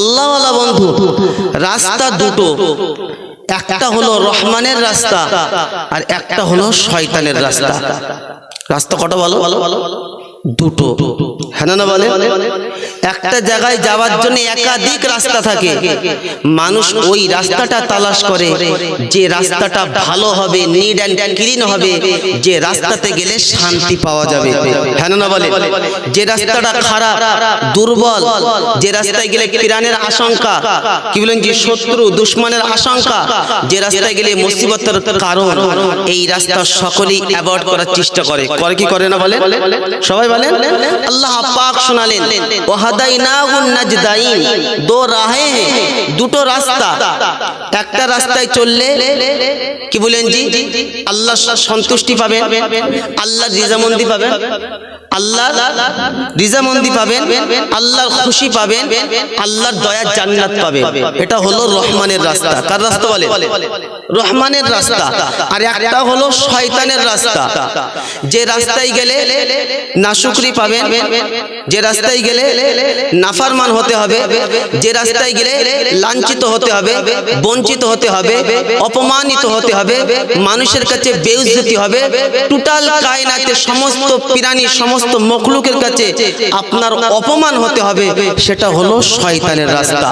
আল্লাহওয়ালা বন্ধু, রাস্তা দুটো। একটা হলো রহমানের রাস্তা আর একটা হলো শয়তানের রাস্তা। রাস্তা কটা বলো? দুটো। হ্যাঁ না বলে? একটা জায়গায় যাওয়ার জন্য একাধিক রাস্তা থাকে। মানুষ ওই রাস্তাটা তালাশ করে যে রাস্তাটা ভালো হবে নিড অ্যান্ড ক্লিন হবে, যে রাস্তাতে গেলে শান্তি পাওয়া যাবে। হ্যাঁ না বলে? যে রাস্তাটা খারাপ, দুর্বল, যে রাস্তায় গেলে পিরানের আশঙ্কা, কি বলেন যে শত্রু, দুশ্মনের আশঙ্কা, যে রাস্তায় গেলে মুসিবতের কারণ, এই রাস্তা সকলেই অ্যাভয়েড করার চেষ্টা করে। করে কি করে না বলে? সবাই বলেন, আল্লাহ পাক শোনালেন, ওয়াহাদাইনাহুন নাজদাইন, দো রাহে দুটো রাস্তা, একটা রাস্তায় চললে কি বলেন জি? আল্লাহ সন্তুষ্টি পাবেন, আল্লাহ রিজামন্দি পাবেন, আল্লাহ রিজামন্দি পাবেন, আল্লাহর খুশি পাবেন, আল্লাহর দয়ার জান্নাত পাবেন। এটা হলো রহমানের রাস্তা। কার রাস্তা বলে? রহমানের রাস্তা। আর একটা হলো শয়তানের রাস্তা। যে রাস্তায় গেলে নাশুকরি পাবেন, যে রাস্তায় গেলে নাফারমান হতে হবে, যে রাস্তায় গেলে লাঞ্ছিত হতে হবে, বঞ্চিত হতে হবে, অপমানিত হতে হবে, মানুষের কাছে বেউজ্জতি হবে, টোটাল কায়নাতে সমস্ত প্রাণী, সমস্ত মখলুকের কাছে আপনার অপমান হতে হবে, সেটা হলো শয়তানের রাস্তা।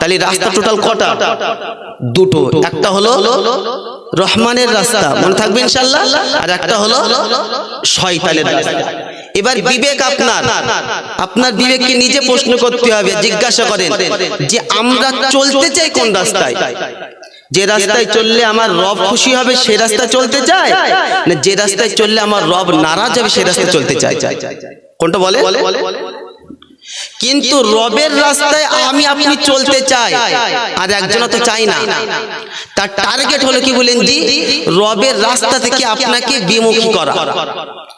তাহলে রাস্তা টোটাল কটা? দুটো। একটা হলো রহমানের রাস্তা, মনে থাকবে ইনশাল্লাহ, আর একটা হলো শয়তানের রাস্তা। এবার বিবেক আপনার। আপনার। বিবেককে নিজে প্রশ্ন করতে হবে জিজ্ঞাসা করেন যে আমরা চলতে চাই কোন রাস্তায়? যে রাস্তায় চললে আমার রব খুশি হবে সে রাস্তা চলতে চায়? না যে রাস্তায় চললে আমার রব নারাজ হবে সে রাস্তায় চলতে চায়। কোনটা বলে? কিন্তু রবের রাস্তায় আমি আপনি চলতে চাই। আর একজন তো চাই না। তার টার্গেট হলো কি বলেন জি রবের রাস্তা থেকে আপনাকে বিমুখী করা।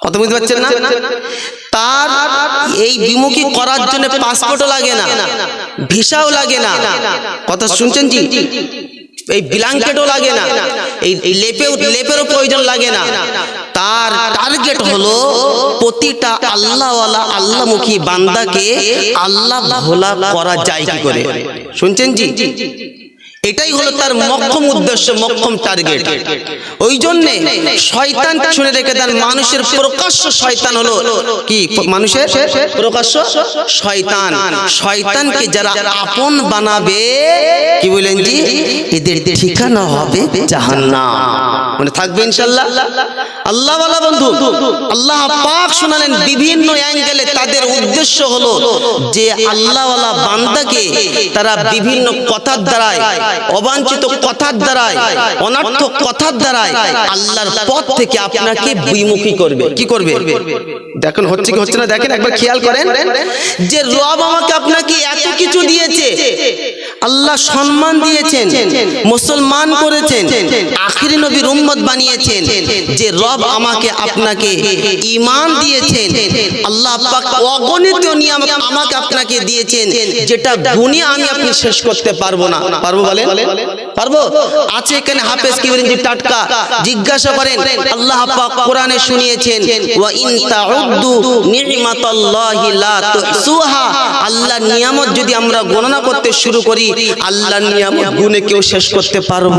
কত বুঝতে পারছেন না? তার এই বিমুখী করার জন্য পাসপোর্টও লাগে না। ভিসাও লাগে না। কথা শুনছেন জি? এই ব্ল্যাঙ্কেটও লাগে না। এই লেপেও লেপেরও প্রয়োজন লাগে না। তার টার্গেট হলো প্রতিটা আল্লাহওয়ালা আল্লাহমুখী বান্দাকে আল্লাহ ভোলা করা যায় কি করে? শুনছেন জি? এটাই হলো তার মক্ষম উদ্দেশ্য মক্ষম টার্গেট ওই জন্য শয়তান শুনে রেখে দেন মানুষের প্রকাশ্য শয়তান হলো কি? মানুষের প্রকাশ্য শয়তান। শয়তানকে যারা আপন বানাবে কি বলেন জি? এদের ঠিকানা হবে জাহান্নাম। মানে থাকবে ইনশাল্লাহ? আল্লাহ ওয়ালা বন্ধু, আল্লাহ পাক শোনালেন বিভিন্ন অ্যাঙ্গেলে তাদের উদ্দেশ্য হলো যে আল্লাহওয়ালা বান্দাকে তারা বিভিন্ন কথার দ্বারায়, অবাঞ্ছিত কথার দ্বারায়, অনার্থক কথার দ্বারায় আল্লাহর পথ থেকে আপনাকে বিমুখী করবে। কি করবে? দেখেন, হচ্ছে কি হচ্ছে না? দেখেন, একবার খেয়াল করেন যে রব আমাকে আপনাকে এত কিছু দিয়েছে। আল্লাহ সম্মান দিয়েছেন, মুসলমান করেছেন, আখিরি নবীর উম্মত বানিয়েছেন যে রব আমাকে আপনাকে ঈমান দিয়েছেন। আল্লাহ পাক অগণিত নিয়ামত আমাকে আপনাকে দিয়েছেন, যেটা গুণে আমি আপনি শেষ করতে পারব না। পারব বলেন? পারব? আছে এখানে হাফেজ কি বলেন টাটকা, জিজ্ঞাসা করেন, আল্লাহ পাক কোরআনে শুনিয়েছেন, ওয়া ইন তাউদ্দু নি'মাতাল্লাহি লা তুহসুহা আল্লাহ নিয়ামত যদি আমরা গণনা করতে শুরু করি আল্লাহ নিয়ামত গুণে কেউ শেষ করতে পারব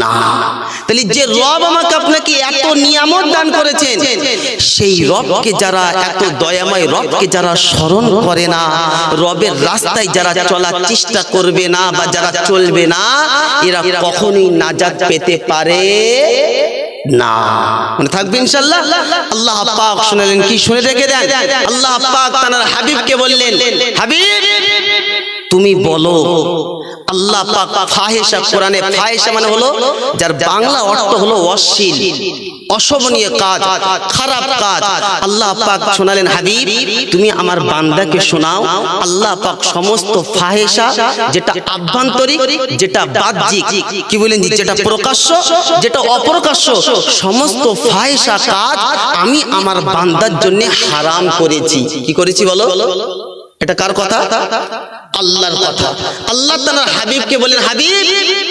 না। তাহলে যে রব আমাকে আপনাকে এত নিয়ামত দান করেছেন সেই রবকে যারা এত দয়াময় রবকে যারা স্মরণ করে না রবের রাস্তায় যারা চলার চেষ্টা করবে না বা যারা চলবে না এরা কখনোই নাজাত পেতে পারে না। মানে থাকবে আল্লাহ পাক শুনলেন কি শুনে রেখে দেন? আল্লাহ পাক হাবিবকে বললেন। হাবিব তুমি বলো আল্লাহ পাক ফাহেসা কোরআনে ফাহেসা মানে হলো যার বাংলা অর্থ হলো অশ্লীল, অশোভনীয় কাজ, খারাপ কাজ। আল্লাহ পাক শোনালেন, হাবিব, তুমি আমার বান্দাকে শোনাও। আল্লাহ পাক সমস্ত ফাহেসা যেটা আভ্যন্তরিক, যেটা বাহ্যিক, কি বলেন যেটা প্রকাশ্য, যেটা অপ্রকাশ্য, সমস্ত ফাহেসা কাজ আমি আমার বান্দার জন্য হারাম করেছি। কি করেছি বলো? এটা কার কথা? আল্লাহর কথা। আল্লাহ তাআলা হাবিবকে বলেন হাবিব,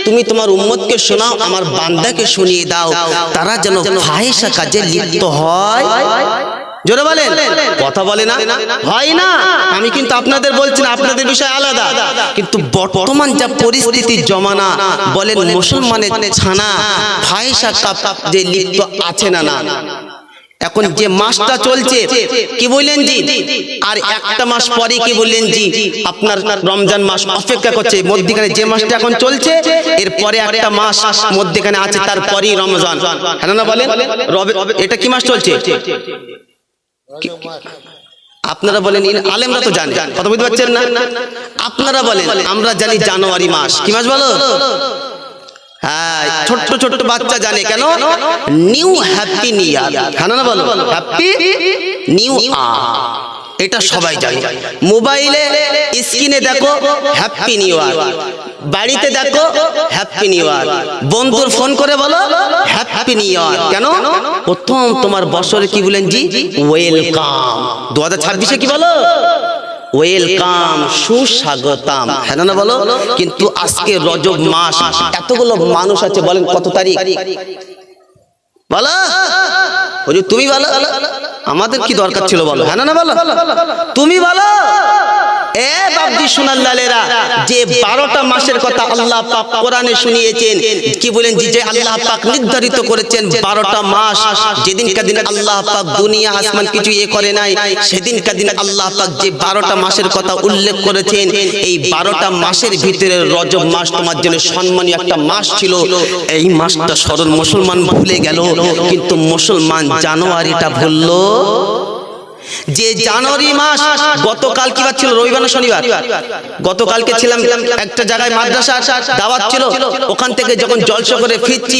তুমি তোমার উম্মতকে শোনাও, আমার বান্দাকে শুনিয়ে দাও। তারা যেন ফাহিশা কাজে লিপ্ত হয়। জোরে বলেন। কথা বলে না? হয় না। আমি কিন্তু আপনাদের বলছি না, আপনাদের বিষয় আলাদা। কিন্তু বর্তমান যা পরিস্থিতি জমানা, বলেন মুসলমানের ছানা ফায়সা কাপ যে লিপ্ত আছে না না? এখন যে মাসটা চলছে কি বললেন জি? আর একটা মাস পরে কি বললেন জি? আপনার রমজান মাস অপেক্ষা করছে মধ্যখানে যে মাসটা এখন চলছে এরপরে একটা মাস মধ্যখানে আছে তারপরেই রমজান। হ্যাঁ না বলেন? রবে এটা কি মাস চলছে? আপনারা বলেন ইন- আলেমরা তো জানে কথা বুঝতে পারছেন না? আপনারা বলেন আমরা জানি জানুয়ারি মাস। কি মাস বলো? ছোট্ট ছোট্ট বাচ্চা জানে কেন? নিউ হ্যাপি নিউ হ্যাঁ না বলো। হ্যাপি নিউ এটা সবাই জানে। মোবাইলে স্ক্রিনে দেখো হ্যাপি নিউ বাড়িতে দেখো হ্যাপি নিউ ইয়ার বন্ধুর ফোন করে বলো হ্যাপি নিউ ইয়ার কেন? প্রথম তোমার বছরে কি বলেন জি? ওয়েলকাম দু হাজার ছাব্বিশে কি বলো? ওয়েলকাম, সুস্বাগতম। হ্যাঁ না বলো? কিন্তু আজকে রজব মাস, এতগুলো মানুষ আছে, বলেন কত তারিখ? বলো? তুমি বলো? আমাদের কি দরকার ছিল বলো? হ্যাঁ না বলো? তুমি বলো? বারোটা মাসের কথা শুনিয়েছেন, কি বলেন নির্ধারিত করেছেন বারোটা মাস কিছু ইয়ে করে নাই যে বারোটা মাসের কথা উল্লেখ করেছেন, এই বারোটা মাসের ভিতরে রজব মাস তোমার জন্য সম্মানীয় একটা মাস ছিল। এই মাসটা সরল মুসলমান ভুলে গেল, কিন্তু মুসলমান জানুয়ারিটা ভুললো। যে জানুয়ারি মাস গতকাল কি ছিল? রবিবার না শনিবার? গতকালকে ছিলাম একটা জায়গায় মাদ্রাসা, দাওয়াত ছিল। ওখান থেকে যখন জলসা করে ফিরছি,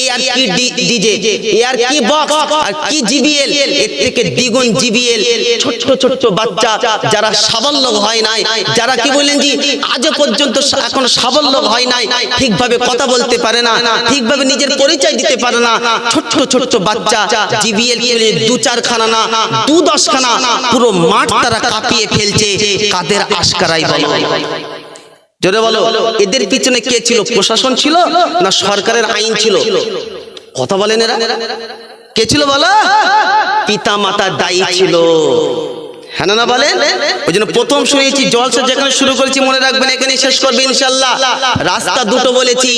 এ আর কি ডিজে, এ আর কি বক্স, আর কি জিবিএল, এর থেকে দ্বিগুণ জিবিএল ছোট ছোট বাচ্চা যারা হয় নাই, যারা কি বললেন জি পর্যন্ত এখন সাবল্য হয় নাই, ঠিকভাবে কথা বলতে পারে না, ঠিকভাবে নিজের পরিচয় দিতে পারে না। ছোট ছোট বাচ্চা, জিবিএল দু চারখানা না দু দশখানা পুরো মাঠ তারা কাঁপিয়ে ফেলছে কাদের আশকারাই বলো। জোরে বলো, এদের পিছনে কে ছিল, প্রশাসন ছিল না সরকারের আইন ছিল? কথা বলেন এরা। কে ছিল বলো? পিতা মাতা দায়ী ছিল। হ্যাঁ বলেন? ওই জন্য প্রথম শুনেছি, জলসা যেখানে শুরু করেছি, মনে রাখবেন এখানে শেষ করবে ইনশাল্লাহ রাস্তা দুটো বলেছি,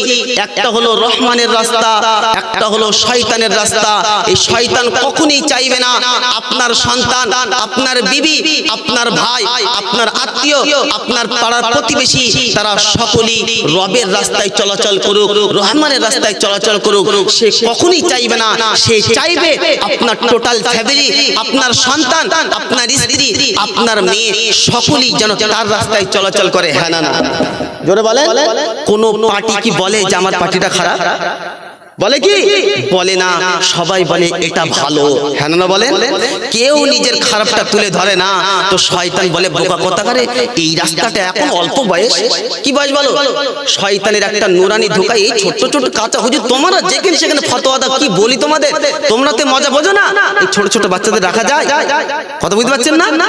একটা হলো রহমানের রাস্তা, একটা হলো শয়তানের রাস্তা। এই শয়তান কখনোই চাইবে না আপনার সন্তান, আপনার বিবি, আপনার ভাই, আপনার আত্মীয়, আপনার পাড়ার প্রতিবেশী, তারা সকলেই রবের রাস্তায় চলাচল করুক, রহমানের রাস্তায় চলাচল করুক। সে কখনোই চাইবে না, সে চাইবে আপনার টোটাল ফ্যামিলি আপনার সন্তান, আপনার স্ত্রী আপনার মেয়ে সকলেই যেন তার রাস্তায় চলাচল করে হ্যাঁ না না। জোরে বলে কোন পার্টি কি বলে যে আমার পার্টিটা খারাপ? বলে কি? বলে না সবাই বলে এটা ভালো। হ্যাঁ না বলে কেউ নিজের খারাপটা তুলে ধরে না। তো শয়তান বলে বোকা কথা করে এই রাস্তাটা এখন অল্প বয়স? কি বয়স বলো? শয়তানের একটা নুরানি ধোকা এই ছোট ছোট কাঁচা হুজুর তোমরা যেখানে সেখানে ফতোয়া দাও? কি বলি তোমাদের? তোমরা তো মজা বোঝো না? এই ছোট ছোট বাচ্চাদের রাখা যায়? কথা বুঝতে পারছেন না?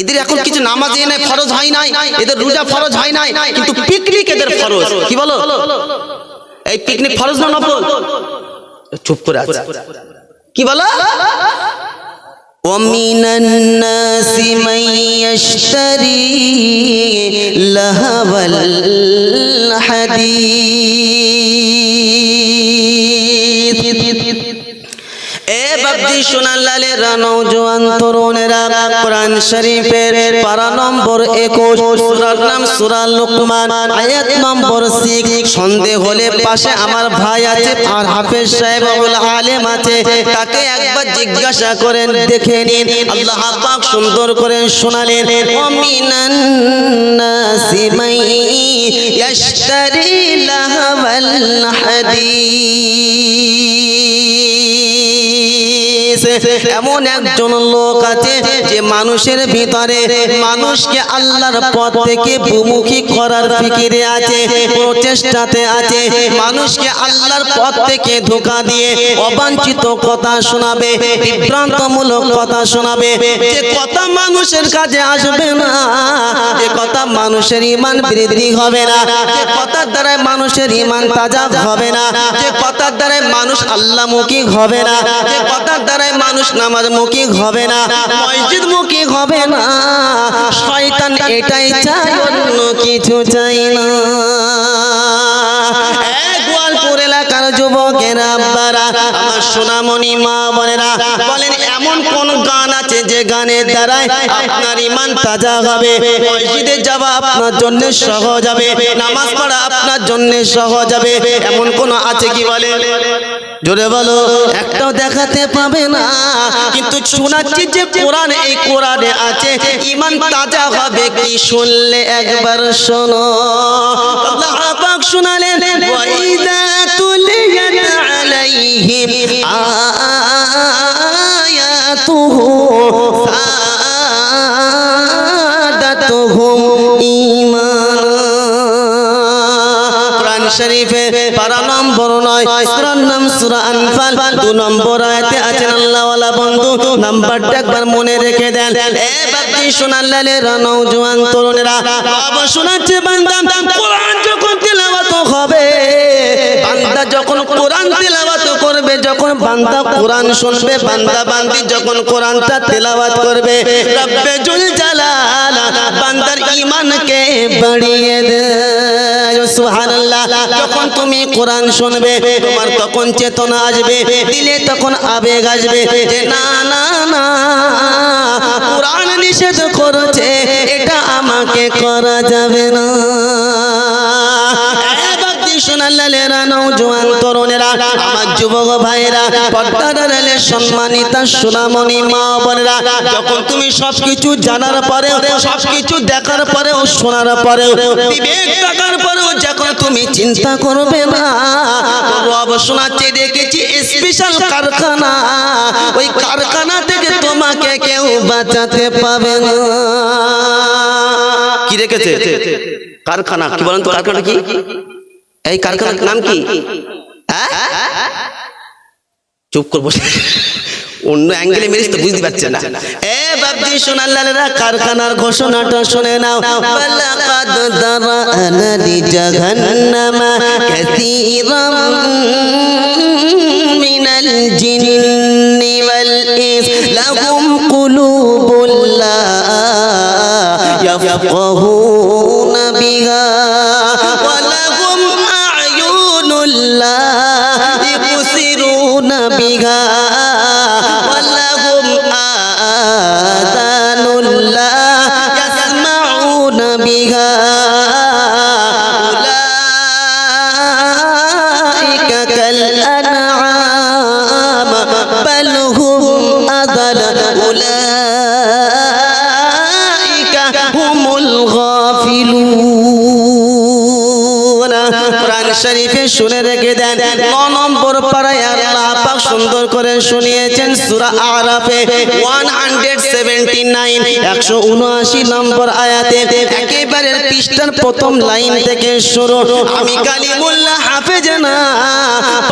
এদের এখন কিছু নামাজ এ নাই ফরজ হয় নাই। এদের রোজা ফরজ হয় নাই। কিন্তু পিকনিক এদের ফরজ। কি বলো? এই পিকনিক ফরজ না নফল চুপ করে আছে কি বলো ومن الناس من يشتري لهو الحديث এ বাবজি সোনার লালের নৌজওয়ান তরুণেরা কোরআন নম্বর একুশ, সূরার নাম সূরা লুকমান, আয়াত নম্বর সিক্স সন্দেহ হলে আমার ভাই আছে আর হাফেজ সাহেব আবুল আলেম তাকে জিজ্ঞাসা করেন, দেখে নিন। আল্লাহ সুন্দর করে শোনালেন, অমিনান নাসি হাদিস এমন একজন লোক আছে যে মানুষের ভিতরে মানুষকে আল্লাহর পথ থেকে বিমুখী করার ফিকিরে আছে, প্রচেষ্টাতে আছে। মানুষকে আল্লাহর পথ থেকে ধোকা দিয়ে অবাঞ্ছিত কথা শোনাবে, বিভ্রান্তমূলক কথা শোনাবে। যে কথা মানুষের কাছে আসবে না, যে কথা মানুষের ইমান বৃদ্ধি হবে না, যে কথার দ্বারা মানুষের ইমান তাজা হবে না, যে কথার দ্বারা মানুষ আল্লাহমুখী হবে না, যে কথার দ্বারা মানুষ নামাজ মুখী হবে না, মসজিদ মুখী হবে না। শয়তান এটাই চায়, অন্য কিছু চাই না। যুবকেরা আমার সোনামণি মা বোনেরা, বলেন, এমন কোন গান আছে যে গানে দ্বারাই আপনার ইমান তাজা হবে। মসজিদে যাওয়া আপনার জন্য সহজ হবে। নামাজ পড়া আপনার জন্য সহজ হবে। এমন কোন আছে কি বলে? জোরে বলো, একটাও দেখাতে পাবে না। কিন্তু শোনাচ্ছি যে কোরআন, এই কোরআনে আছে ইমান তাজা হবে কি শুনলে একবার শোনো। পাক শোনালেন, ওয়াইদা আলাইহিম আয়াতুহু সাদাতুহুম ঈমানা। কোরআন শরীফে পারা নম্বর নয় নাম সূরা দু নম্বর আয়াতে আছেন আল্লাহ ওয়ালা বন্ধু, নাম্বারটা একবার মনে রেখে দেন। এ বাপজি সোনাল্লালে রানৌ তরুণেরা শোনাচ্ছে বান্দা, কোরআন যখন করবে, যখন বান্দা কোরআন শুনবে, বান্দা বান্দি যখন কোরআনটা তেলাওয়াত করবে, রব্বে জুল জালাল বান্দার ঈমানকে বাড়িয়ে দেয় সুবহানাল্লাহ, যখন তুমি কোরআন শুনবে, তোমার তখন চেতনা আসবে, দিলে তখন আবেগ আসবে যে, না না না, কোরআন নিষেধ করেছে, এটা আমাকে করা যাবে না। সোনালালেরা নৌজোয়ান তরুণেরা, আমার যুবক ভাইরা পর্দার রেলে সম্মানিতা সোনামণি মা বোনেরা, যখন তুমি সবকিছু জানার পরেও, সবকিছু দেখার পরেও, শোনার পরেও, বিবেক থাকার পরেও যখন তুমি চিন্তা করবে না রব শোনাচ্ছে দেখেছি স্পেশাল কারখানা। ওই কারখানা থেকে তোমাকে কেউ বাঁচাতে পাবে না। কি রেখেছে কারখানা। কি বলেন তো, কারখানা কি? এই কারখানার নাম কি? হ্যাঁ? চুপ করব অন্য অ্যাঙ্গেলে মেরিস তো বুঝতে পারছে না। এ বাবজি সোনাল্লালেরা কারখানার ঘোষণাটা শুনে নাও। জাহান্নামা কাসীরাম মিনাল জিন্নি ওয়াল ইনস। লাহুম ইয়াফকাহুনা বিহা। ولهم آذان لا يسمعون بها. أولئك كالأنعام بل هم أضل أولئك هم الغافلون. قرآن الشريف شنر করে শুনিয়েছেন সূরা আরাফে 179 179 নম্বর আয়াতে, একেবারে পৃষ্ঠার প্রথম লাইন থেকে শুরু। আমি কালিমুল্লাহ হাফেজ না,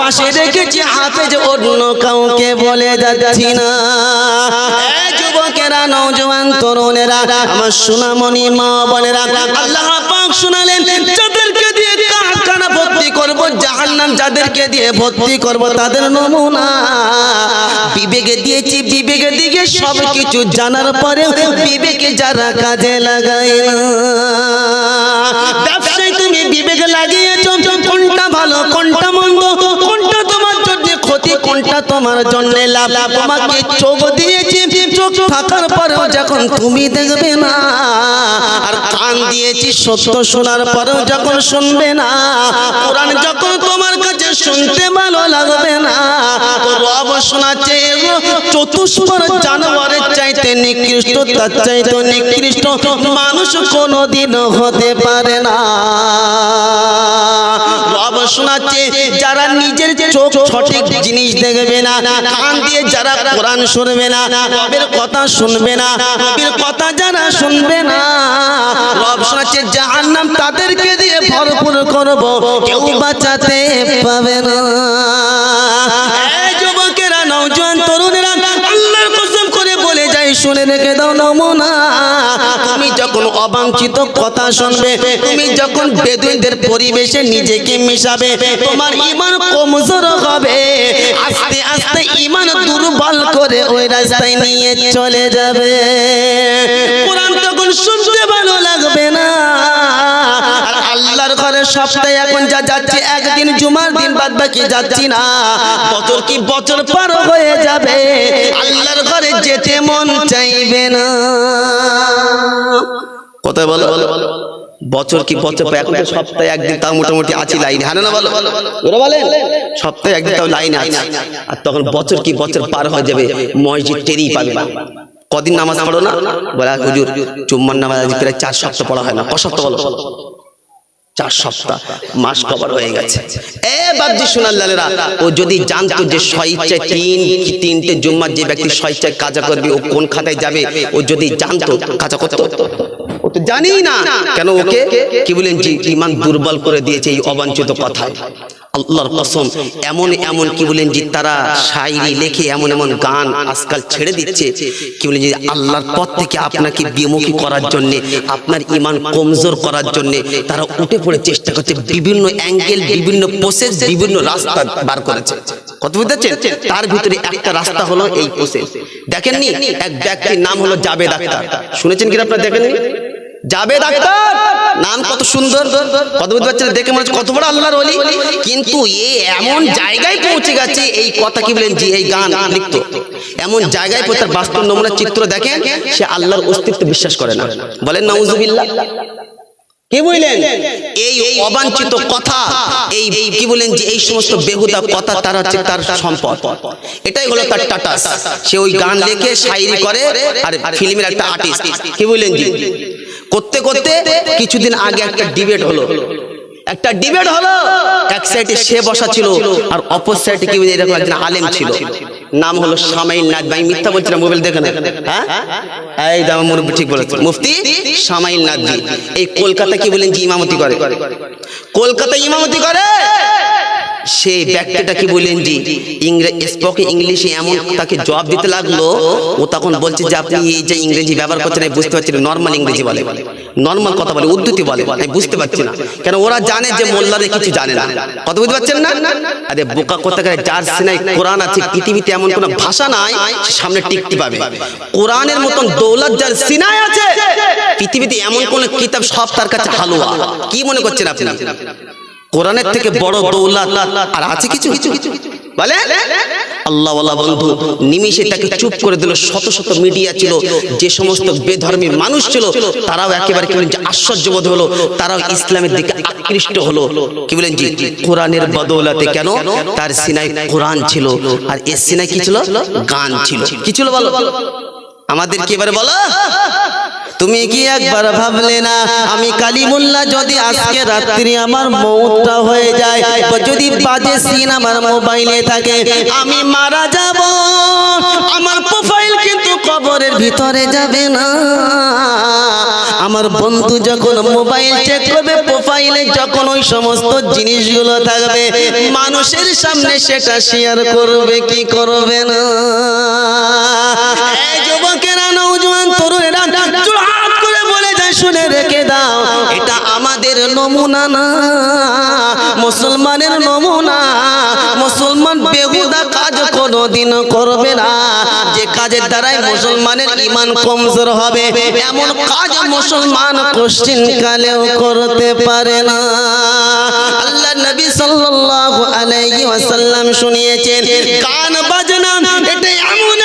পাশে রেখেছি হাফেজ, অন্য কাউকে বলে যাচ্ছি না। যুবকেরা, নওজোয়ান তরুণেরা, আমার সোনামণি মা বোনেরা আল্লাহ পাক শুনালেন, যাদেরকে যাদেরকে দিয়ে ভর্তি করব তাদের নমুনা। বিবেকে দিয়েছি, বিবেকে দিকে সব কিছু জানার পরে বিবেকে যারা কাজে লাগায় না। ব্যবসায় তুমি বিবেক লাগিয়েছ, কোনটা ভালো, কোনটা জন্য কোনটা তোমার জন্য লাভ। তোমাকে চোখ দিয়েছি, চোখ থাকার পরেও যখন তুমি দেখবে না, আর কান দিয়েছি সত্য শোনার পরেও যখন শুনবে না, কোরআন যখন তোমার কাছে শুনতে ভালো লাগবে না শোনাচ্ছে জানোয়ারের নিকৃষ্ট, তার নিকৃষ্ট মানুষ হতে পারে না। শোনাচ্ছে, যারা নিজের চোখ সঠিক জিনিস দেখবে না, কান দিয়ে যারা কোরআন শুনবে না, রবের কথা শুনবে না নবীর কথা যারা শুনবে না, রব শোনাচ্ছে জাহান্নাম তাদেরকে দিয়ে ভরপুর করব, কেউ বাঁচাতে পাবে না। যুবকেরা, নওজোয়ান তরুণেরা শুনে রেখে দাও নমুনা। তুমি যখন অবাঞ্ছিত কথা শুনবে, তুমি যখন বেদুইনদের পরিবেশে নিজেকে মিশাবে, তোমার ইমান কমজোর হবে। আস্তে আস্তে ইমান দুর্বল করে ওই রাস্তায় নিয়ে চলে যাবে। কোরআন তখন শুনতে ভালো লাগবে না। ঘরে সপ্তাহে এখন যা যাচ্ছে, একদিন জুমার দিন বাদ বাকি যাচ্ছি না। বছর কি বছর পার হয়ে যাবে? আল্লাহর ঘরে যেতে মন চাইবে না। কোথায় বলো? বলো বলো বছর কি বছর এখন সপ্তাহে একদিন তাও মোটামুটি আছি, লাইনে। হ্যাঁ না বলো? ওরা বলে, সপ্তাহে একদিন তাও লাইনে আছে। আর তখন বছর কি বছর পার হয়ে যাবে, মসজিদ টেরি পাবে। না কদিন নামাজ পড়ো না? বলে "আর হুজুর চুম্মার নামাজ প্রায় চার সপ্তাহ পড়া হয় না। ক সপ্তাহ বলো? চার সপ্তাহ মাস কভার হয়ে গেছে। এ বাবজি সোনার লালেরা ও যদি জানতো যে স্বইচ্ছায় তিন তিনটে জুম্মার যে ব্যক্তি স্বইচ্ছায় কাজা করবে ও কোন খাতায় যাবে ও যদি জানতো কাজা করতো ও তো জানি না কেন ওকে? কি বলেন যে ইমান দুর্বল করে দিয়েছে এই অবাঞ্ছিত কথা আল্লাহর কসম, এমন এমন কি বলেন যে তারা শায়রি লেখে এমন এমন গান আজকাল ছেড়ে দিচ্ছে? কি বলেন যে আল্লাহর পথ থেকে আপনাকে বিমুখী করার জন্য, আপনার ইমান কমজোর করার জন্য তারা উঠে পড়ে চেষ্টা করছে, বিভিন্ন অ্যাঙ্গেল, বিভিন্ন প্রসেস বিভিন্ন রাস্তা বার করেছে। কত বুঝতে তার ভিতরে একটা রাস্তা হলো এই প্রসেস দেখেননি? এক ব্যক্তির নাম হলো জাবেদ আক্তার। শুনেছেন কি আপনারা দেখেননি? জাবেদ আক্তার! নাম কত সুন্দর কত বুঝতে পারছেন দেখে মনে হচ্ছে কত বড় আল্লাহর ওলি। কিন্তু এ এমন জায়গায় পৌঁছে গেছে, এই কথা কি বলেন যে এই গান লিখতো এমন জায়গায় তার বাস্তব নমুনা চিত্র দেখেন, সে আল্লাহর অস্তিত্ব বিশ্বাস করে না। বলেন, নাউজুবিল্লাহ। কি বললেন? এই অবাঞ্ছিত কথা, এই কি বলেন যে এই সমস্ত বেহুদা কথা, তার হচ্ছে তার সম্পদ। এটাই হলো তার টাটাস সে ওই গান লেখে শায়রি করে, আর ফিল্মের একটা আর্টিস্ট কি বললেন জি? করতে করতে কিছুদিন আগে একটা ডিবেট হলো। একটা ডিবেট হলো, এক সাইডে সে বসা ছিল আর অপর সাইডে কি এরকম একজন আলেম ছিল। নাম হলো সামাইল নাথ ভাই মিথ্যা বলছি মোবাইল দেখে না হ্যাঁ? এই দাম মুরব্বী ঠিক বলেছে। মুফতি সামাইল নাথজি এই কলকাতা কি বলেন যে ইমামতি করে? কলকাতা ইমামতি করে? সেই ব্যক্তিটা কি বললেন জি ইংরেজি স্পোকে ইংলিশে এমন তাকে জবাব দিতে লাগল ও তখন বলছে যে আপনি এই যে ইংরেজি ব্যবহার করছেন আমি বুঝতে পারছি না নর্মাল ইংরেজি বলে। নর্মাল কথা বলে উদ্ধৃতি বলে আমি বুঝতে পারছি না। কেন ওরা জানে যে মোল্লারে কিছু জানে না। কথা বুঝতে পারছেন না? আরে বোকা করতে গেলে যার সিনাই কোরআন আছে পৃথিবীতে এমন কোনো ভাষা নাই সামনে টিকতে পাবে। কোরআনের মতন দৌলত যার সিনায় আছে পৃথিবীতে এমন কোন কিতাব সব তার কাছে হালুয়া। কি মনে করছেন আপনি? কোরআনের থেকে বড় দৌলত। আর আছে কিছু? বলে? আল্লাহ বন্ধু নিমিষে তাকে চুপ করে দিল শত শত মিডিয়া ছিল যে সমস্ত বেধর্মী মানুষ ছিল তারাও একেবারে কি বলেন যে আশ্চর্য বোধ হলো তারাও ইসলামের দিকে আকৃষ্ট হলো। কি বলেন জি? কোরআনের বদৌলতে কেন? তার সিনাই কোরআন ছিল। আর এর সিনাই কি ছিল? গান ছিল। কি ছিল বলো? আমাদের কি এবারে বলো? তুমি কি একবার ভাবলে না, আমি কালিমুল্লা যদি আজকে রাত্রি আমার মৌতটা হয়ে যায়, যদি বাজে সিন আমার মোবাইলে থাকে, আমি মারা যাব। ভিতরে যাবে না। আমার বন্ধু যখন মোবাইল চেক করবে প্রোফাইলে যখন ওই সমস্ত জিনিসগুলো থাকবে, মানুষের সামনে সেটা শেয়ার করবে, কি করবে না? যুবকেরা নৌজওয়ান তরুণেরা শুনে রেখে দাও, এটা আমাদের নমুনা না, মুসলমানের নমুনা। মুসলমান বেহুদা কাজ কোনোদিন করবে না। যে কাজের দ্বারাই মুসলমানের ইমান কমজোর হবে, এমন কাজ মুসলমান কোশ্চিন কালেও করতে পারে না। আল্লাহ নবী সাল্লাল্লাহু আলাইহি ওয়াসাল্লাম শুনিয়েছেন গান বাজনা এটা এমন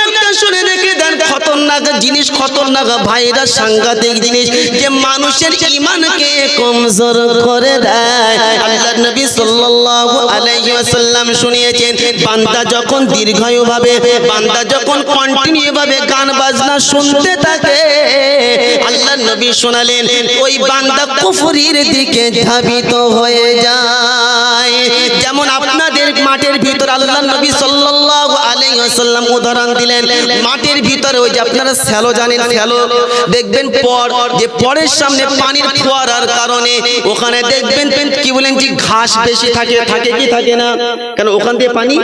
খতরনাক জিনিস, খতরনাক ভাইরাস, সাংঘাতিক জিনিস যে মানুষের ইমানকে কমজোর করে দেয়। আল্লাহ নবী সাল্লাল্লাহু আলাইহি ওয়াসাল্লাম শুনিয়েছেন, বান্দা যখন দীর্ঘায়ু ভাবে বান্দা যখন কন্টিনিউ ভাবে গান বাজনা শুনতে থাকে আল্লাহ নবী শোনালেন, ওই বান্দা কুফরির দিকে ধাবিত হয়ে যায়। যেমন আপনাদের মাঠের ভিতর আল্লাহ নবী সাল্লাল্লাহু আলাইহি ওয়াসাল্লাম উদাহরণ দিলেন মাটির ভিতরে ওই যে আপনারা স্যালো জানেন স্যালো দেখবেন পর যে পরের সামনে পানির ফোয়ারার কারণে ওখানে দেখবেন কি বলেন যে ঘাস বেশি থাকে থাকে কি থাকে না? কেন ওখান দিয়ে পানি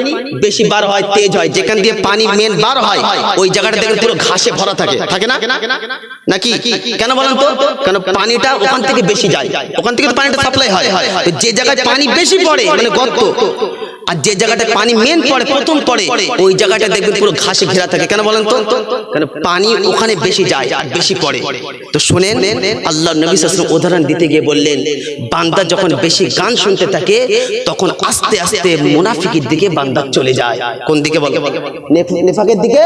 বেশি বার হয়, তেজ হয়। যেখান দিয়ে পানি মেন বার হয়, ওই জায়গাটা দেখবেন পুরো ঘাসে ভরা থাকে। থাকে না? নাকি? কেন বলেন তো? কেন পানিটা ওখান থেকে বেশি যায়। ওখান থেকে তো পানিটা সাপ্লাই হয়। যে জায়গায় পানি বেশি পড়ে মানে গর্ত আর যে জায়গাটা পানি মেন পড়ে প্রথম পড়ে ওই জায়গাটা দেখবেন পুরো ঘাসে ঘেরা থাকে। কেন বলেন তো? কেন পানি ওখানে বেশি যায় আর বেশি পড়ে। তো শুনেন আল্লাহ নবী সাল্লাল্লাহু উদাহরণ দিতে গিয়ে বললেন বান্দা যখন বেশি গান শুনতে থাকে তখন আস্তে আস্তে মুনাফিকের দিকে বান্দা চলে যায়। কোন দিকে বলে? নেফাকের দিকে?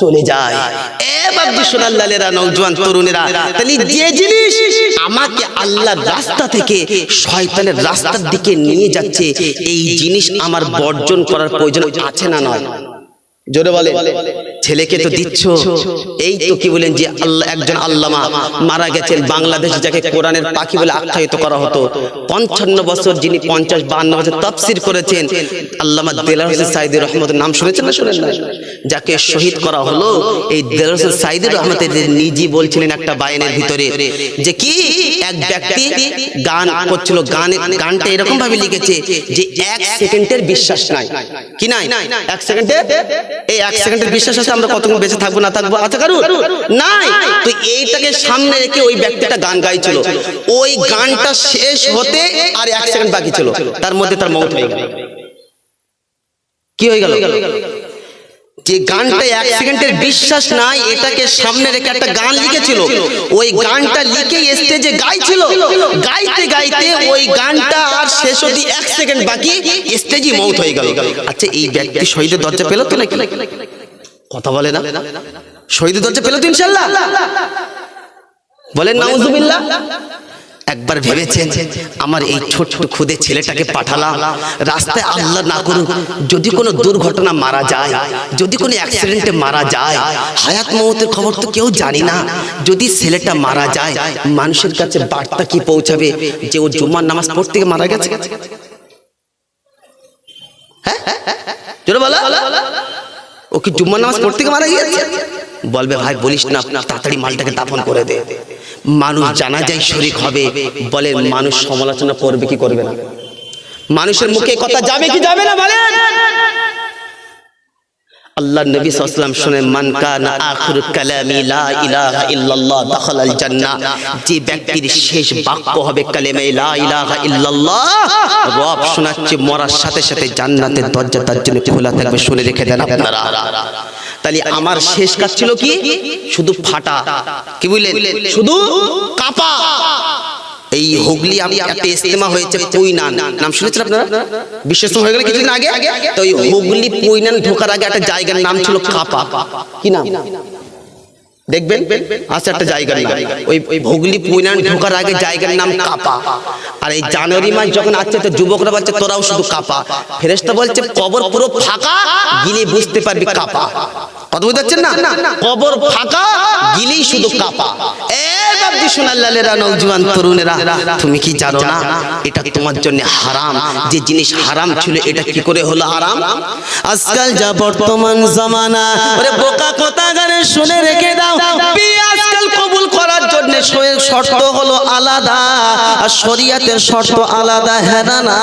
চলে যায়। আমাকে রাস্তা থেকে রাস্তার দিকে নিয়ে যাচ্ছে, এই জিনিস আমার বর্জন করার প্রয়োজন আছে না নয়? জোরে বলে ছেলেকে তো দিচ্ছ এই তো কি বলেন যে আল্লাহ একজন আল্লামা মারা গেছেন বাংলাদেশে যাকে কোরআনের পাখি বলে আখ্যায়িত করা হতো। পঞ্চান্ন বছর যিনি পঞ্চাশ বান্ন বছর তফসির করেছেন আল্লামা দেলার হোসেন সাইদি রহমতের নাম শুনেছেন না শুনেন না যাকে শহীদ করা হলো এই দেলার হোসেন সাইদি রহমতের নিজে বলছিলেন একটা বায়নের ভিতরে যে কি? এক ব্যক্তি গান করছিল গান গানটা এরকম ভাবে লিখেছে যে এক সেকেন্ডের বিশ্বাস নাই। কি নাই? এক সেকেন্ডে এই এক সেকেন্ডের বিশ্বাস আছে আমরা কতক্ষণ বেঁচে থাকব না থাকব? আছে কারুর নাই! তো এইটাকে সামনে রেখে ওই ব্যক্তিটা গান গাইছিল। ওই গানটা শেষ হতে আর এক সেকেন্ড বাকি ছিল। তার মধ্যে তার মত হয়ে গেল? কি হয়ে গেল? যে গানটা এক সেকেন্ডের বিশ্বাস নাই এটাকে সামনে রেখে একটা গান লিখেছিল। ওই গানটা লিখে স্টেজে গাইছিল। গাইতে গাইতে ওই গানটা আর শেষ অবধি এক সেকেন্ড বাকি স্টেজে মৌত হয়ে গেল। আচ্ছা এই ব্যক্তি শহীদের দরজা পেল তো নাকি? কথা বলে না। শহীদের দরজা পেল তো ইনশাল্লাহ? বলেন। নাউজুবিল্লাহ। একবার ভেবেছেন আমার এই ছোট খুদে ছেলেটাকে পাঠালাম? রাস্তায় আল্লাহ না করুক, যদি কোনো দুর্ঘটনা মারা যায়, যদি কোনো অ্যাক্সিডেন্টে মারা যায়, হায়াত মৌতের খবর তো কেউ জানি না। যদি ছেলেটা মারা যায়, মানুষের কাছে বার্তা কি পৌঁছাবে যে ও জুম্মার নামাজ পড়তে গিয়ে মারা গেছে? হ্যাঁ? ও কি জুম্মার নামাজ পড়তে গিয়ে মারা গিয়েছে? বলবে, ভাই, বলিস না, তাড়াতাড়ি মালটাকে দাফন করে দে। মানুষ জানা যায় শরিক হবে বলে মানুষ সমালোচনা করবে কি করবে না? মানুষের মুখে কথা যাবে কি যাবে না বলেন? আল্লাহ নবী সাল্লাল্লাহু শুনে, মান কানা আখির কালামি লা ইলাহা ইল্লাল্লাহ, দাখালাল জান্নাহ। যে ব্যক্তির শেষ বাক্য হবে কালেমে লা ইলাহা ইল্লাল্লাহ। রব শোনাচ্ছে, মরার সাথে সাথে জান্নাতের দরজা তার জন্য খোলা থাকবে, শুনে রেখে দেন আপনারা। তাহলে আমার শেষ কাজ ছিল কি? শুধু ফাটা। কি বুঝলেন? শুধু কাপা। এই হুগলি আমি একটা ইস্তেমা হয়েছে পুইনান। নাম শুনেছেন আপনারা? ইস্তেমা হয়ে গেলে কিছুদিন আগে? তো ওই হুগলি পুইনান ঢোকার আগে একটা জায়গার নাম ছিল কাপা। কি নাম? দেখবেন, আছে একটা জায়গার নাম। ওই ওই হুগলি পুইনান ঢোকার আগে জায়গার নাম কাপা। আর এই জানুয়ারি মাস যখন আসছে, তো যুবকরা বলছে, তোরাও শুধু কাপা। ফেরেশতা বলছে, কবর পুরো ফাঁকা, গিলে বুঝতে পারবি কাপা। কথা বুঝতে পারছেন না? কবর ফাঁকা গিলেই শুধু কাপা। নৌজওয়ান তরুণেরা তুমি কি জানো না? এটা তোমার জন্য হারাম। যে জিনিস হারাম ছিল এটা কি করে হলো হারাম? আজকাল যা বর্তমান জামানা ওরে বোকা কথা গানে শুনে রেখে দাও। বিয়ে আজকাল কবুল করার জন্য শর্ত হলো আলাদা, আর শরিয়াতের শর্ত আলাদা হ্যাঁ না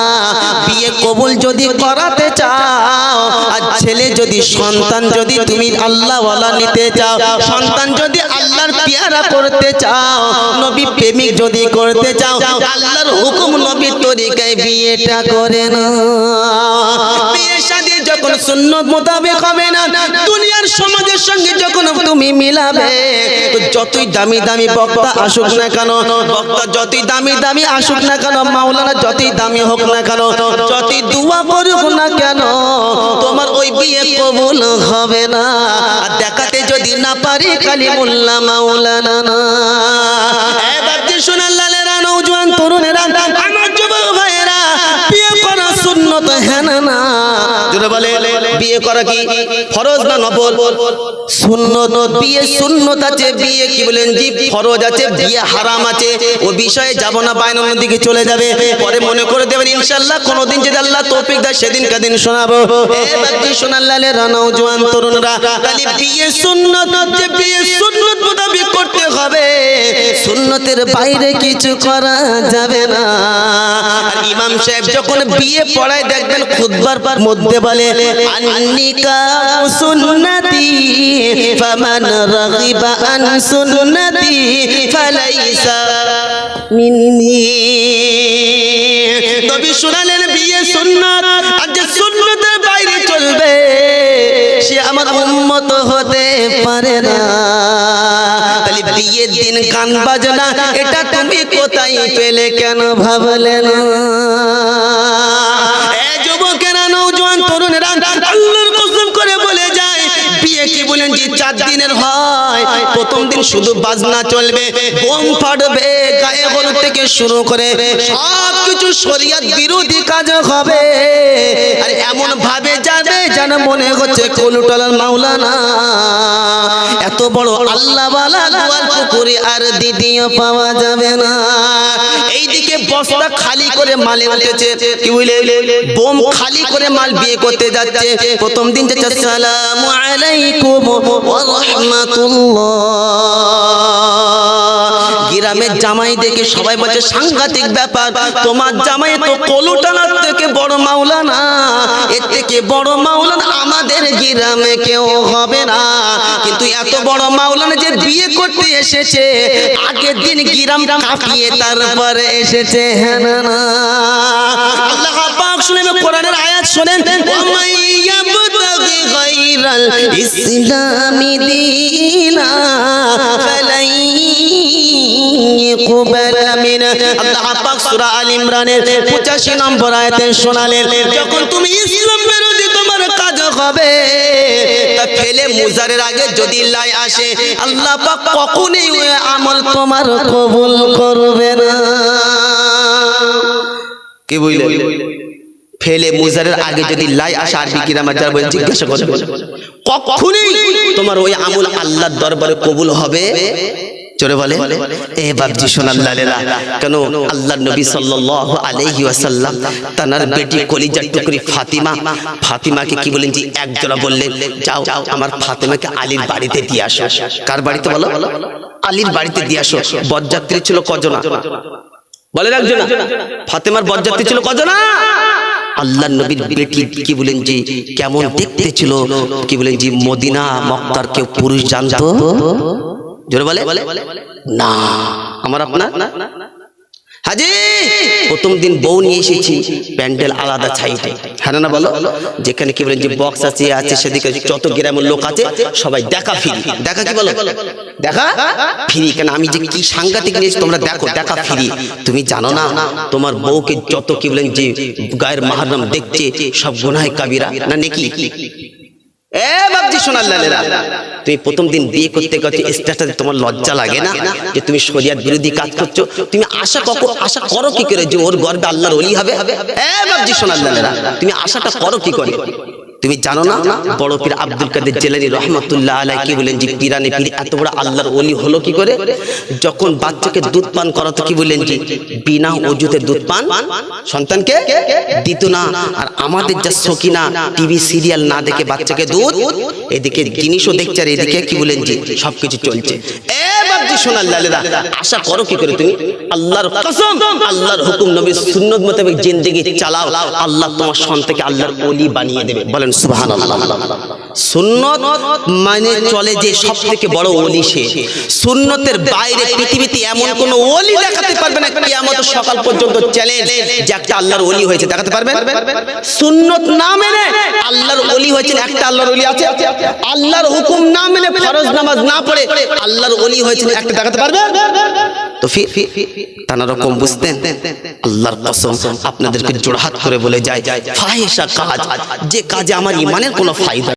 বিয়ে কবুল যদি করাতে চাও, আর ছেলে যদি, সন্তান যদি তুমি আল্লাহওয়ালা নিতে চাও, সন্তান যদি আল্লাহর পেয়ারা করতে চাও, নবী প্রেমিক যদি করতে চাও, আল্লাহর হুকুম নবীর তরিকায় বিয়েটা করে না যখন সুন্নত মোতাবেক হবে না, দুনিয়ার সমাজের সঙ্গে যখন তুমি মিলাবে, তো যতই দামি দামি বক্তা আসুক না কেন, বক্তা যতই দামি দামি আসুক না কেন, মাওলানা যতই দামি হোক না কেন, যতই দুয়া করুক না কেন, তোমার ওই বিয়ে কবুল হবে না। আর দেখাতে যদি না পারি কালিমুল্লাহ মাওলানা না। এবার যে শোনার লালেরা নৌজওয়ান তরুণেরা, আমার যুবক ভাইয়েরা, বিয়ে করা সুন্নত হ্যাঁ না না। জোরে বলে, বিয়ে করা কি ফরজ না নফল? সুন্নত বিয়ে সুন্নত আছে, বিয়ে কি বলেন জি, ফরজ আছে, বিয়ে হারাম আছে। ও বিষয়ে যাব না বাইন দিকে চলে যাবে। পরে মনে করে দেবেন, ইনশাআল্লাহ কোনোদিন যদি আল্লাহ তৌফিক দেয়, সেদিন কাদিন শোনাবো। এ শোনাল্লালে রানাও জওয়ান তরুণরা। বিয়ে সুন্নত যে বিয়ে সুন্নত মোতাবেক করতে হবে। সুন্নতের বাইরে কিছু করা যাবে না। ইমাম সাহেব যখন বিয়ে পড়ায় দেখবেন খুতবার মধ্যে বলে, আন্নিকা সুন্নতি, ফামান রাগিবা আন সুন্নতি, ফালাইসা মিন্নি। নবী শুনালেন, বিয়ে সুন্নাত আর সুন্নতের বাইরে চলবে। সে আমার উন্মত হতে পারে না। বিয়ের দিন গান বাজনা, এটা তুমি কোথায় পেলে কেন ভাবলে করে বলে যায় কি বলেন চার দিনের হয়? প্রথম দিন শুধু বাজনা চলবে বোম ফাটবে, গায়ে হলুদ থেকে শুরু করে সব কিছু শরিয়াত বিরোধী কাজ হবে। আর এমন ভাবে যাবে যেন মনে হচ্ছে কলুটলার মাওলানা। এত বড় আল্লাহ পুকুরে আর দ্বিতীয় পাওয়া যাবে না। এইদিকে বস্তা খালি করে মালে উঠেছে। কি বুঝলে বোম খালি করে মাল বিয়ে করতে যাচ্ছে। প্রথম দিন যাচ্ছে আসসালামু আলাইকুম ওয়া রাহমাতুল্লাহ। গ্রামের জামাই দেখে সবাই বলছে সাংঘাতিক ব্যাপার। তোমার জামাই তো কলুটানার থেকে বড় মাওলানা। এর থেকে বড় মাওলানা আমাদের গ্রামে কেউ হবে না। কিন্তু এত বড় মাওলানা যে বিয়ে করতে এসেছে আগের দিন গ্রাম কাঁপিয়ে তারপরে এসেছে হ্যাঁ না আল্লাহ পাক শুনে কোরআনের আয়াত শোনেন ইসলামি দীনা শোনালেন তুমি তোমার কাজ হবে ফেলে মুজারের আগে যদি লাই আসে, আল্লাহ পাক তোমার কবুল করবে না। কি বুঝলেন ফেলে আগে যদি লাই আসে, আর কি কিরামার যারা জিজ্ঞাসা করে কখনই তোমার ওই আমল আল্লাহর দরবারে কবুল হবে জোরে বলে এ বাবজি সোনাল্লাহ কেন আল্লাহ নবী সাল্লাল্লাহু আলাইহি ওয়াসাল্লাম তানার বেটি কলিজার টুকরি ফাতিমা ফাতিমাকে কি বলেন যে এক জোড়া বললেন যাও আমার ফাতিমাকে আলীর বাড়িতে দিয়ে আসো। কার বাড়িতে বলো? আলীর বাড়িতে দিয়ে আসো। বরযাত্রী ছিল কজনা? বলে একজনা ফাতেমার বরযাত্রী ছিল কজনা? আল্লাহ নবীর বেটি কি বলেন যে কেমন দেখতে ছিল? কি বলেন যে মদিনা মক্কার কেউ পুরুষ জানতো? জোরে বলে? না। আমার আপনার? হাজি! প্রথম দিন বউ নিয়ে এসেছি প্যান্ডেল আলাদা ছাইতে। হ্যাঁ না বলো? যেখানে কি বলেন যে বক্স আছে আছে সেদিকে যত গ্রামের লোক আছে সবাই দেখা ফিরি। দেখা কি বলো? দেখা? ফিরি কেন আমি যে কি সাংঘাতিক নিয়েছি তোমরা দেখো দেখা ফিরি। তুমি জানো না তোমার বউকে যত কি বলেন যে গায়ের মাহারাম দেখছে সব গুনাহে কাবিরা। না নাকি? তুমি প্রথম দিন বিয়ে করতে তোমার লজ্জা লাগে না? যে তুমি বিরোধী কাজ করছ, তুমি আশা আশা করো কি করে যে ওর আল্লাহর ওলি হবে? সোনাল্লালেরা তুমি আশাটা করো কি করে? তুমি জানো না? বড় পীর আব্দুল কাদের জেলানি রহমতুল্লাহ আলাই কি বলেন যে পিরানে পীর এত বড় আল্লাহর ওলি হলো কি করে? যখন বাচ্চাকে দুধ পান করাতো কি বললেন যে, বিনা অজুতে দুধ পান? সন্তানকে? দিত না। আর আমাদের যা সকিনা টিভি সিরিয়াল না দেখে বাচ্চাকে দুধ, এদিকে জিনিসও দেখছে আর এদিকে কি বলেন যে, সবকিছু চলছে। এ বাবজি সোনার লালেরা, আশা করো কি করে তুমি? আল্লাহর কসম, আল্লাহর হুকুম নবীর সুন্নত মোতাবেক জিন্দেগি চালাও। আল্লাহ তোমার সন্তানকে আল্লাহর ওলি বানিয়ে দেবে। বলেন সুবহানাল্লাহ। সুন্নত মানে চলে যে সব থেকে বড় ওলি সে। সুন্নতের বাইরে পৃথিবীতে এমন কোন ওলি দেখাতে পারবে না কিয়ামত সকাল পর্যন্ত চ্যালেঞ্জ যে একটা আল্লাহর ওলি হয়েছে, দেখাতে পারবেন? সুন্নত না মেনে আল্লাহর ওলি হয়েছে একটা আল্লাহর ওলি আছে। আল্লাহর হুকুম না মেনে ফরজ নামাজ না পড়ে আল্লাহর অলি হয়েছে একটা দেখাতে পারবে তারা রকম আপনাদেরকে জোড়হাত করে বলে যায় যে কাজে আমার ইমানের কোনো ফায়দা